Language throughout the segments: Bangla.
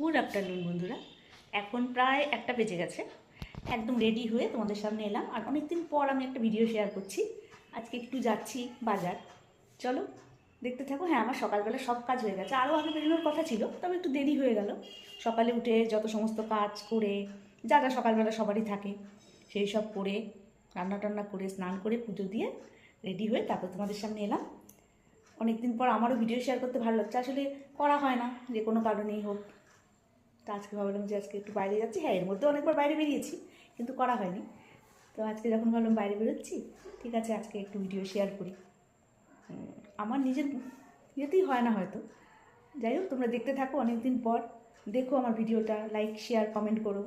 গুড আফটারনুন, বন্ধুরা। এখন প্রায় একটা বেজে গেছে। একদম রেডি হয়ে তোমাদের সামনে এলাম। আর অনেকদিন পর আমি একটা ভিডিও শেয়ার করছি। আজকে একটু যাচ্ছি বাজার। চলো, দেখতে থাকো। হ্যাঁ আমার সকালবেলা সব কাজ হয়ে গেছে। আরও আগে বেরোনোর কথা ছিল, তবে একটু দেরি হয়ে গেল। সকালে উঠে যত সমস্ত কাজ করে, যা যা সকালবেলা সবারই থাকে, সেই সব করে, রান্না টান্না করে, স্নান করে, পুজো দিয়ে রেডি হয়ে তারপর তোমাদের সামনে এলাম। অনেকদিন পর আমারও ভিডিও শেয়ার করতে ভালো লাগছে। আসলে করা হয় না, যে কোনো কারণেই হোক। তো আজকে ভাবলাম যে আজকে একটু বাইরে যাচ্ছি। হ্যাঁ এর মধ্যে অনেকবার বাইরে বেরিয়েছি, কিন্তু করা হয়নি। তো আজকে যখন ভাবলাম বাইরে বেরোচ্ছি, ঠিক আছে, আজকে একটু ভিডিও শেয়ার করি। আমার নিজের ইয়েতেই হয় না হয়তো। যাই হোক, তোমরা দেখতে থাকো, অনেকদিন পর দেখো আমার ভিডিওটা লাইক শেয়ার কমেন্ট করো।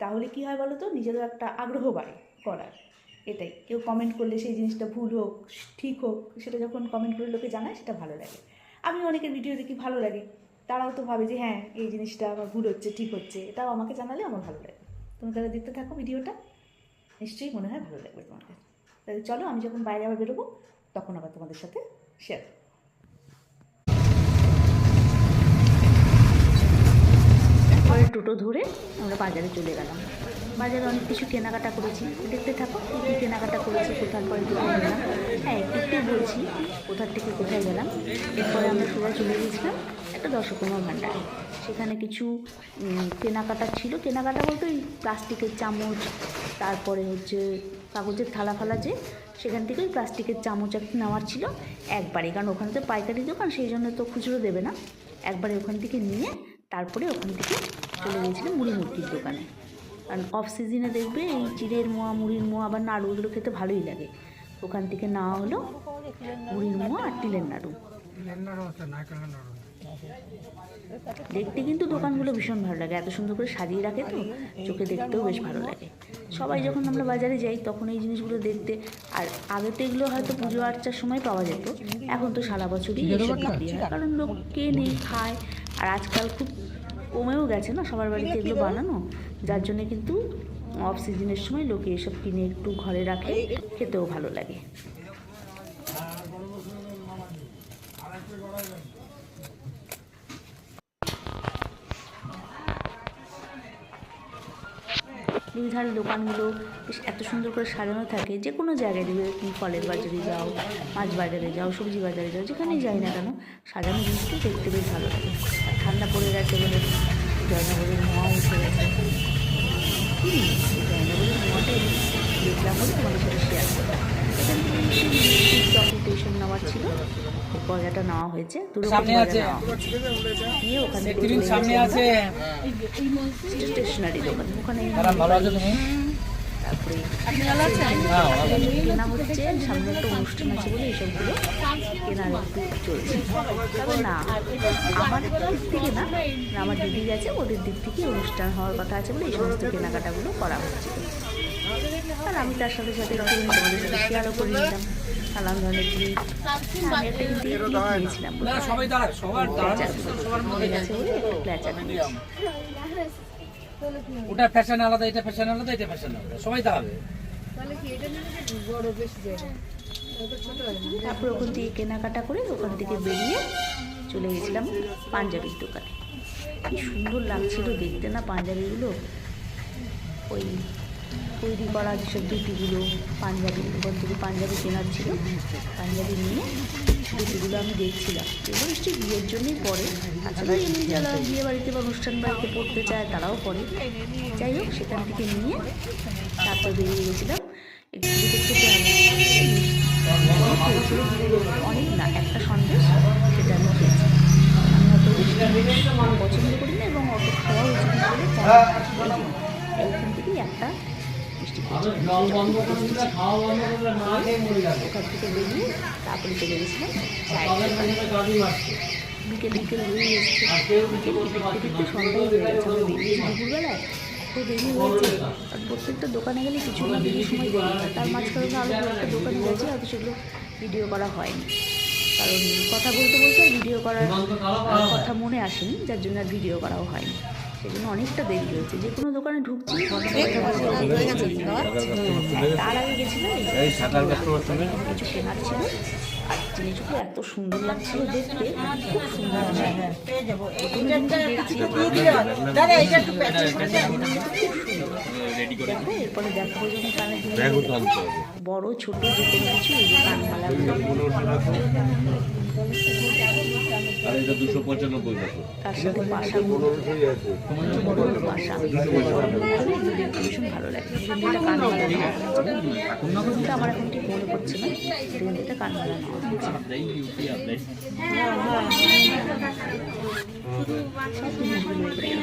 তাহলে কি হয় বলো তো, নিজেরও একটা আগ্রহ বাড়ে করার। এটাই। কেউ কমেন্ট করলে সেই জিনিসটা ভুল হোক, ঠিক হোক, সেটা যখন কমেন্ট করে লোকে জানায়, সেটা ভালো লাগে। আমি অনেকের ভিডিও দেখি, ভালো লাগে। তারাও তো ভাবে যে হ্যাঁ এই জিনিসটা আমার ভুল হচ্ছে, ঠিক হচ্ছে। এটাও আমাকে জানালে আমার ভালো লাগে তুমি তাহলে দেখতে থাকো ভিডিওটা। নিশ্চয়ই মনে হয় ভালো লাগবে তোমাদের। তাহলে চলো, আমি যখন বাইরে আবার বেরোবো, তখন আবার তোমাদের সাথে শেয়ার পরে টোটো ধরে আমরা বাজারে চলে গেলাম। বাজারে অনেক কিছু কেনাকাটা করেছি। দেখতে থাকো, কী কেনাকাটা করেছি, কোথার পরে কোথায় গেলাম হ্যাঁ একটু বলছি, কোথার থেকে কোথায় গেলাম। এরপরে আমরা সোজা চলে গেছিলাম একটা দশকর্মা ভাণ্ডারে সেখানে কিছু কেনাকাটা ছিল। কেনাকাটা বলতে ওই প্লাস্টিকের চামচ, তারপরে হচ্ছে কাগজের থালা ফালা যে, সেখান থেকে ওই প্লাস্টিকের চামচ একটা নেওয়ার ছিল একবারে। কারণ ওখানে তো পাইকারি দোকান, সেই জন্য তো খুচরো দেবে না। একবারে ওখান থেকে নিয়ে তারপরে ওখান থেকে চলে গিয়েছিলাম মুড়ি মুরগির দোকানে। কারণ অফ সিজনে দেখবে এই চিড়ের মোয়া, মুড়ির মোয়া, আবার নাড়ু এগুলো খেতে ভালোই লাগে। ওখান থেকে নেওয়া হলো মুড়ির মোয়া আর তিলের নাড়ু। দেখতে কিন্তু দোকানগুলো ভীষণ ভালো লাগে। এত সুন্দর করে সাজিয়ে রাখে তো চোখে দেখতেও বেশ ভালো লাগে। সবাই যখন আমরা বাজারে যাই তখন এই জিনিসগুলো দেখতে আর আগে তো এগুলো হয়তো পুজো আর্চার সময় পাওয়া যেত এখন তো সারা বছরই এসব বিক্রি হয়। কারণ লোক কেনে খায় আর আজকাল খুব কমেও গেছে না সবার বাড়িতে এগুলো বানানো? যার জন্য কিন্তু অফ সিজনের সময় লোকে এসব কিনে একটু ঘরে রাখে খেতেও ভালো লাগে। দুই ধারে দোকানগুলো বেশ এত সুন্দর করে সাজানো থাকে, যে কোনো জায়গায় দেবে তুমি ফলের বাজারে যাও, মাছ বাজারে যাও, সবজি বাজারে যাও, যেখানেই যাই না কেন সাজানো জিনিসটা দেখতে বেশ ভালো লাগে। আর ঠান্ডা পড়ে গেছে বলে জয়নগরের মোয়া উঠে গেছে। জয়নগরের মোয়াটাই দেখলাম বলে তোমাদের সাথে শেয়ার করলাম। থেকে নেওয়ার ছিল। গজাটা নেওয়া হয়েছে সামনে আছে। নিয়ে ওখান থেকে সামনে আছে। স্টেশনারি দোকান ওখানে ভালো আছো তুমি তারপরে হ্যাঁ ভালো আছি। কেনা হচ্ছে সামনে একটা অনুষ্ঠান আছে বলে এইসবগুলো কেনার একটু চলছে। তবে না আমার দিক থেকে না আমার দিদি গেছে ওদের দিক থেকে অনুষ্ঠান হওয়ার কথা আছে বলে এই সমস্ত কেনাকাটাগুলো করা হচ্ছে। আর আমি তার সাথে সাথে তোমাদের সাথে শেয়ারও করে নিলাম। নানান ধরনের ক্লিপ আমি একটা কিন্তু ক্লিপ নিয়েছিলাম ওটা ফ্যাশন আলাদা এটা ফ্যাশন আলাদা এটা ফ্যাশন আলাদা। সবাই দাঁড়াবে তারপর ওখান থেকে কেনাকাটা করে ওখান থেকে বেরিয়ে চলে গেছিলাম পাঞ্জাবির দোকানে। কি সুন্দর লাগছিল দেখতে না পাঞ্জাবিগুলো? ওই তৈরি করা যেসব ধুতিগুলো পাঞ্জাবি, ওখান থেকে পাঞ্জাবি কেনার ছিল, পাঞ্জাবি নিয়ে ধুতিগুলো আমি দেখছিলাম। এগুলো নিশ্চয়ই বিয়ের জন্যই পরে। তাছাড়া এমনি যারা বিয়ে বাড়িতে বা অনুষ্ঠান বাড়িতে পড়তে চায় তারাও পরে। যাই হোক, সেখান থেকে নিয়ে তারপর বেরিয়ে গেছিলাম। অনেক না, একটা সন্দেশ সেটা আমি খেয়েছি। আমি অত পছন্দ করি না এবং অত খাওয়া উচিত ওখান থেকে বেরিয়ে তারপরে চলে গেছিলাম বিকেল বিকেল বেরিয়েছি দুপুরবেলায় তো আর প্রত্যেকটা দোকানে গেলে কিছু না কিছু তার মাঝখানে আরও একটা দোকানে গেছি হয়তো সেগুলো ভিডিও করা হয়নি কারণ কথা বলতে বলতে ভিডিও করার কথা মনে আসেনি, যার জন্য আর ভিডিও করাও হয়নি। সেই জন্য অনেকটা দেরি হয়েছে। যে কোনো দোকানে ঢুকছি হ্যাঁ, তার আগে গেছিলাম কিছু কেনার ছিল। আর জিনিসগুলো এত সুন্দর লাগছিল দেখতে। খুব সুন্দর হ্যাঁ, লাগছিল। পেয়ে যাব। এইটা হয়। প্যাকেট করে এরপরে দেখাবো যখন কানের হবে বড় ছোট যে কোনো কিছু এই যে কানমালা আর এটা দুশো পঁচানব্বই তার সাথে বড় বড় বাসা ভীষণ ভালো লাগে এটা কানমালা নেওয়া আমার এখন ঠিক মনে পড়ছে না এটা কানমালা নেওয়া হয়েছে।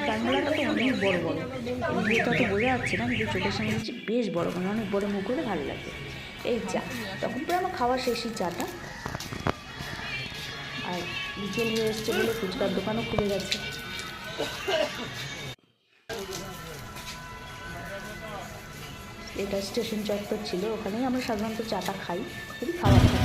কানমালাটা তো অনেক বড় বড় এগুলো তো বোঝা যাচ্ছে না কিন্তু চোখের সামনে হচ্ছে বেশ বড় মানে অনেক বড় মুখ করে ভালো লাগে এই চা তখন পরে আমার খাওয়া শেষই চাটা আর বিকেল হয়ে এসছে বলে ফুচকার দোকানও খুলে গেছে এটা স্টেশন চত্বর ছিল, ওখানেই আমরা সাধারণত চাটা খাই খাবার খাই